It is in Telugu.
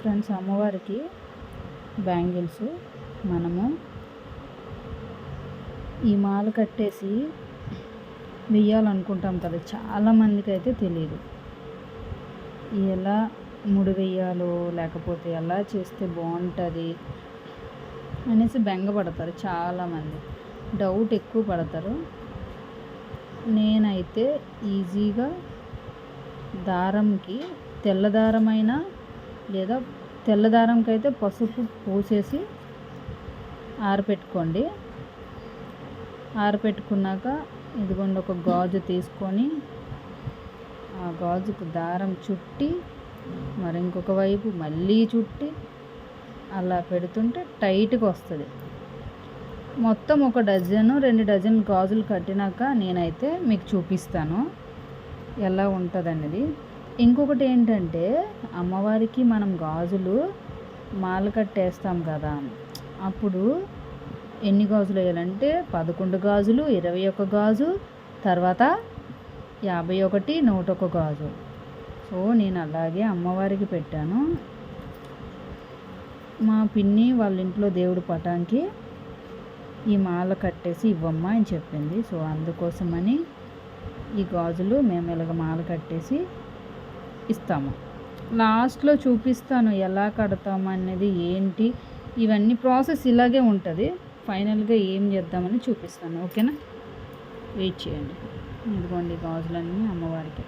ఫ్రెండ్స్ అమ్మవారికి బ్యాంగిల్స్ మనము ఈ మాల కట్టేసి వెయ్యాలనుకుంటాం కదా చాలామందికి అయితే తెలియదు ఎలా ముడి వెయ్యాలో లేకపోతే ఎలా చేస్తే బాగుంటుంది అనేసి బెంగపడతారు చాలామంది డౌట్ ఎక్కువ పడతారు. నేనైతే ఈజీగా దారంకి తెల్లదారమైనా లేదా తెల్ల అయితే పసుపు పూసేసి ఆరపెట్టుకోండి. ఆరపెట్టుకున్నాక ఇదిగోండి ఒక గాజు తీసుకొని ఆ గాజుకు దారం చుట్టి మరి ఇంకొక వైపు మళ్ళీ చుట్టి అలా పెడుతుంటే టైట్గా వస్తుంది. మొత్తం ఒక డజను రెండు డజన్ గాజులు కట్టినాక నేనైతే మీకు చూపిస్తాను. ఎలా ఉంటుంది అనేది ఇంకొకటి ఏంటంటే అమ్మవారికి మనం గాజులు మాల కట్టేస్తాం కదా. అప్పుడు ఎన్ని గాజులు వేయాలంటే పదకొండు గాజులు ఇరవై ఒక్క గాజు తర్వాత యాభై ఒకటి నూట ఒక గాజు. సో నేను అలాగే అమ్మవారికి పెట్టాను. మా పిన్ని వాళ్ళ ఇంట్లో దేవుడు పటానికి ఈ మాల కట్టేసి ఇవ్వమ్మా అని చెప్పింది. సో అందుకోసమని ఈ గాజులు మేము ఇలాగ మాల కట్టేసి ఇస్తాము. లాస్ట్లో చూపిస్తాను ఎలా కడతాము అనేది ఏంటి ఇవన్నీ ప్రాసెస్ ఇలాగే ఉంటుంది. ఫైనల్గా ఏం చేద్దామని చూపిస్తాను. ఓకేనా? వెయిట్ చేయండి. ఇదిగోండి గాజులన్నీ అమ్మవారికి.